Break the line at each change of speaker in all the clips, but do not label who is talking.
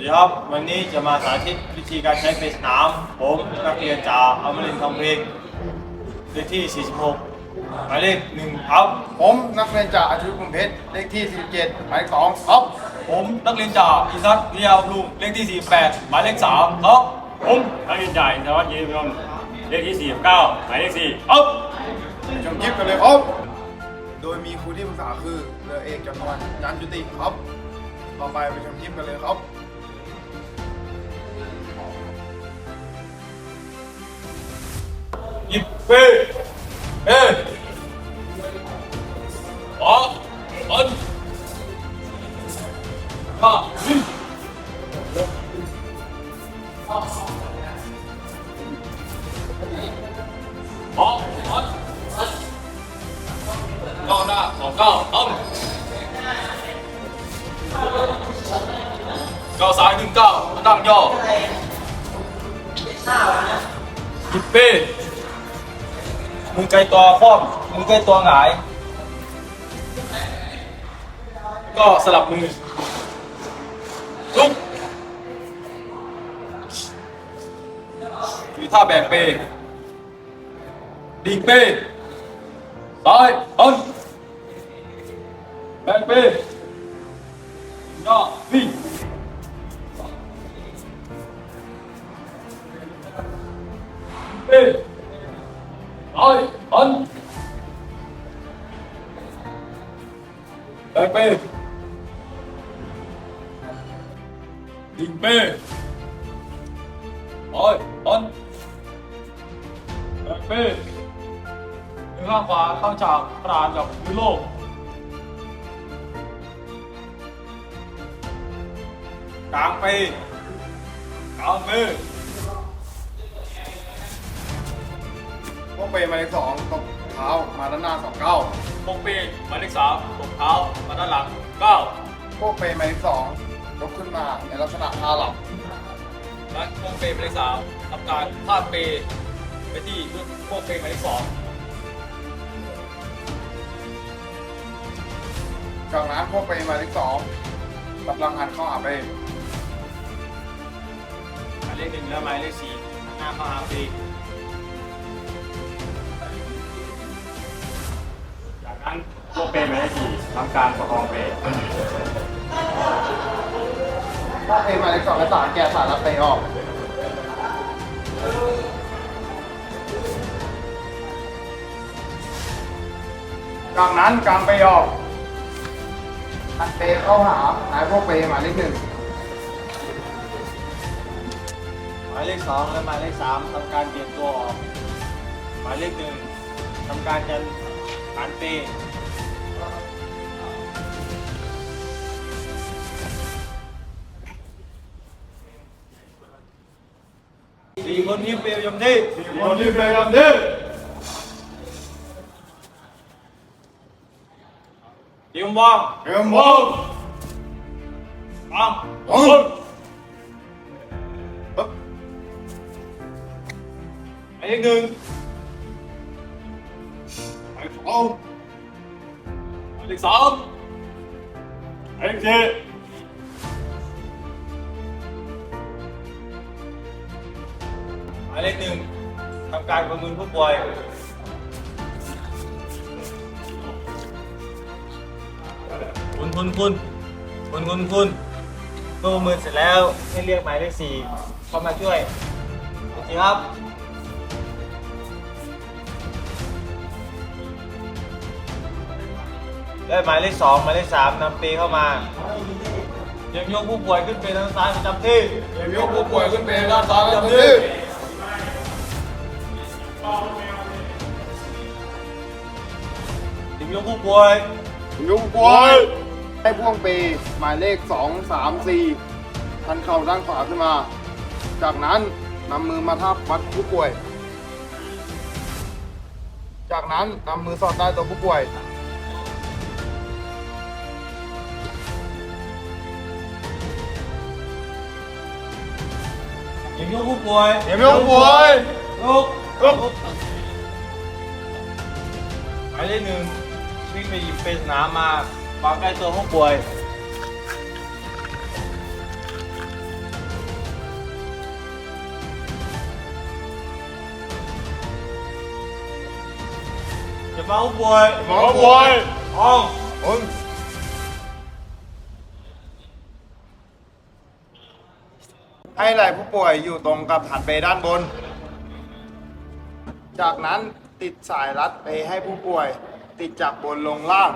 ดีครับวันนี้จะมาสาธิตวิธีการใช้เฟสน้ำผมนักเรียนจากอมรินทร์ทองเพลงเลขที่ 46หมายเลขหนึ่งครับ
ผมนักเรียนจากอาชีพกรุงเพชรเลขที่ 47 หมายเลขสองครับ
ผมนักเรียนจากอิสัตวิทยาบำรุงเลขที่ 48 หมายเลข3ครับ
ผมนักเรียนจ่ายสารวัตรเย็นยนต์เลขที่ 49 หมายเลข4ครับ
ไปชมคลิปกันเลยครับ โดยมีครูที่ปรึกษาคือเรือเอกจำนวนจันทร์จุติครับ ต่อไปไปชมคลิปกันเลยครับ
หยิบเป้เป้ขออันข้าวินขออันก้าวหน้าสองก้าวตั้งก้าวซ้ายหนึ่งก้าวตั้งย่อหยิบเป้ มือไกลตัวคว่ำมือไกลตัวหงาย ก็สลับมือลุกคือท่าแบกเปดิ่งเปซ้ายอันแบกเปหน้าวิ่งเป Bê bê Đình bê Rồi, ấn Bê bê มือข้างขวาเข้าฉากกรานกับพื้นโลกกลางไปกลางมือ
พวกเปย์หมายเลขสองตบเท้ามาด้านหน้าสองเก้า
ปกปีหมายเลขสามตบเท้ามาด้านหลังเก้า
พวกเปย์หมายเลขสองยกขึ้นมาในลักษณะท่าหลับ
และพวกเปย์หมายเลขสามทำการพาดเปย์ไปที่พวกเปย์หมายเลขสอง
จากนั้นพวกเปย์หมายเลขสองกำลังหันเข้าหาเปย์
หมายเลขหนึ่งและหมายเลขสี่หน้าเข้าหาเปย์
พวกเปรย์หมายเลข4ทำการประคองเปรย์
พวกเปย์หมายเลขสองและสามแกะสายรับเปย์ออกจากนั้นกางเปย์ออกอันเปย์เข้าหานายพวกเปย์หมายเลขหนึ่ง
หมายเลขสองและหมายเลขสามทำการเปลี่ยนตัวออก หมายเลขหนึ่งทำการยันฐานเปย์ สี่คนที่เปย์ประจำที่
คนที่เปา
ง
เตรียมวาง
วาง
วางปึ๊บ
หมายเลขหนึ่ง
หมายเลขสอง
หนึ่งทำการประเมินผู้ป่วยคุณคุณคุณคุณคุณคุณเมื่อประเมินเสร็จแล้วให้เรียกหมายเลขสี่เข้ามาช่วยโอเคครับและหมายเลขสองหมายเลขสามนำปีเข้ามาเตรียมยกผู้ป่วยขึ้นเป็นทางซ้ายประจำที่
เรียมยกผู้ป่วยขึ้นเปย์ด้านซ้ายประจำที่
เตรียมยกผู้ป่วย
ยกผู้ป่วยให้พ่วงเปย์หมายเลขสองสามสี่ทันเข่าด้านขวาขึ้นมา จากนั้นนำมือมาทับวัดผู้ป่วย จากนั้นนำมือสอดใต้ตัวผู้ป่วย
เตรียมยกผู้ป่วย
เตรียมยกผู้ป่วย
ยก
ลุก
หมายเลขหนึ่งวิ่งไปหยิบเฟสนน้ำมาวางใกล้ตัวผู้ป่วย จะมาผู้ป่วย
มาผู้ป่วย
อ้อง
อ้นให้ไหล่ผู้ป่วยอยู่ตรงกับหันไปด้านบน จากนั้นติดสายรัดไปให้ผู้ป่วย ติดจากบนลงล่าง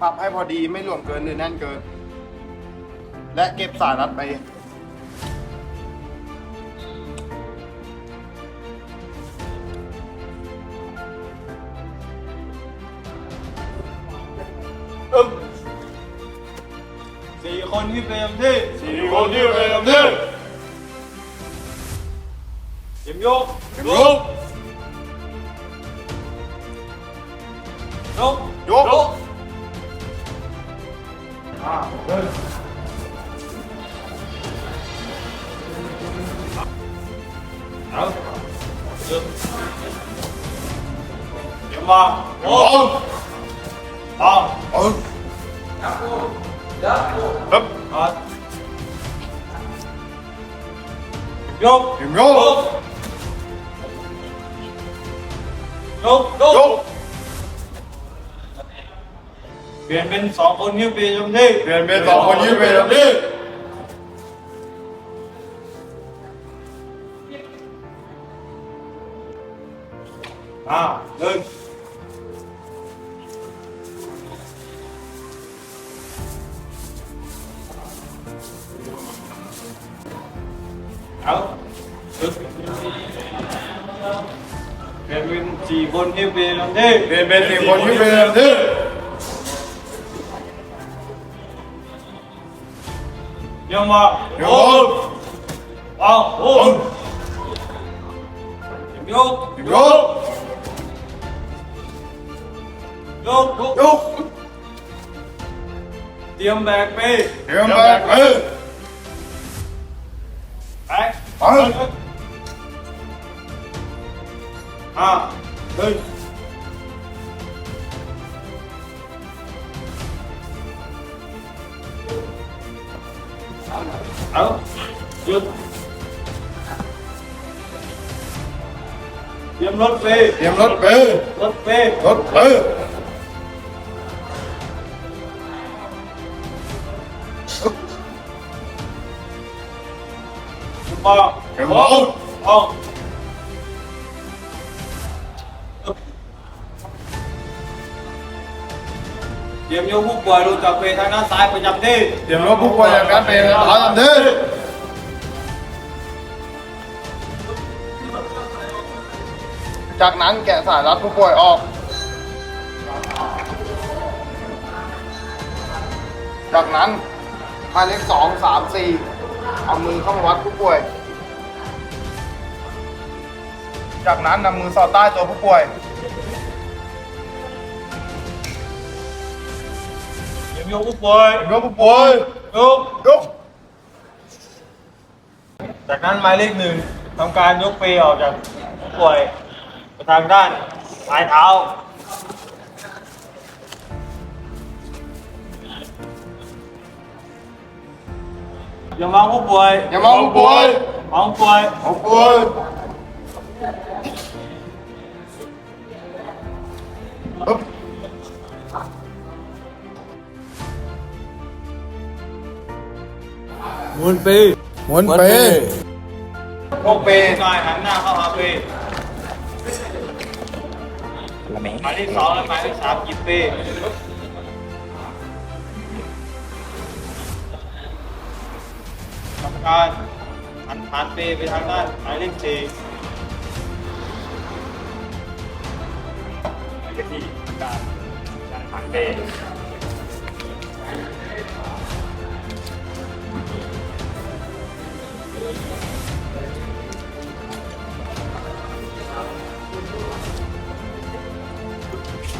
ปรับให้พอดีไม่หลวมเกินหรือแน่นเกิน และเก็บสายรัดไป
สี่คนที่เป็นที่
สี่คนที่เป็นลำที่
เตรียมย ก
ลุก
ยก
ยก
อ่าเดินเอาเดินเดี๋ยวมาโอ้เอา
เออ
ครับอ่ายก
เห็นโยก
ยกยก
ยก
เปลี่ยนเป็นสองคนนิ้วเปลี่ยนตรงที่
เปลี่ยนเป็นสองคนยืนเป็นแบ
เอาดึงเปลี่ยนเป็นสี่คนนิ้วเปลี่ยนต
บก
เออ
อ่า
เดินเอาหยุ ดเตรียมรถไป
เตรียม
ยกผู้ป่วยลงจากเปรทางด้านซ้ายประจำที่
เตรียมรถผู้ป่วยอย่างการเป็นตามทันที่จากนั้นแกะสายรัดผู้ป่วยออก จากนั้นหมายเลขสองสามสี่ เอามือเข้ามาวัดผู้ป่วย จากนั้นนำมือสอดใต้ตัวผู้ป่วย
เตรียมยกผู้ป่วย
ยกผู้ป่วย
ยก
ยก
จากนั้นหมายเลขหนึ่งทำการยกเปรย์ออกจากผู้ป่วยไปทางด้านปลายเท้า อย่ามองผู้ป่วย
อย่ามองผู้ป่วย
มองผู้ป่วย
ผู้ป่วยปึ๊บ
หมุนเปรย์
หมุนเปย์
พวกเปรย์กายหันหน้าเข้าหาเปรย์หมายเลขสองและหมายเลขสามหยิบเป การหันฐานเปไปทางด้านหมายเลขสี่หมาย
เลขที่การการผ่านเบร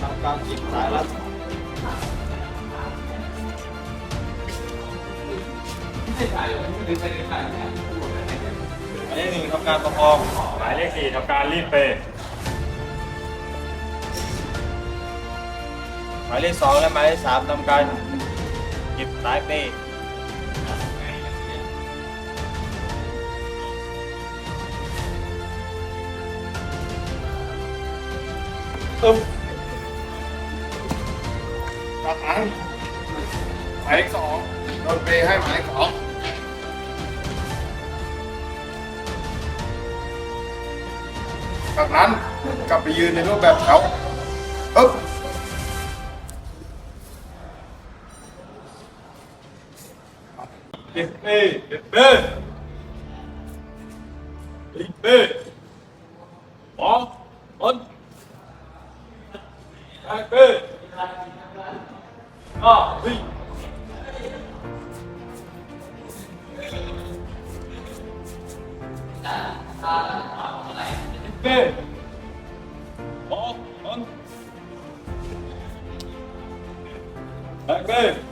ทำการจิบสายรัด หมายเลขหนึ่งทำการประคอง
หมายเลขสี่ทำการรีดเปรย์
มายเลขสองและหมายเลขสามทำการหยิบสายเป้
อึ๊บจากนั้นหมายเลขสองโดนเปให้หมายเลขสอง จากนั้นกลับไปยืนในรูปแบบเขาอึ๊บ
เด็ดเป้หยิบเป้ เป้สองคนสาย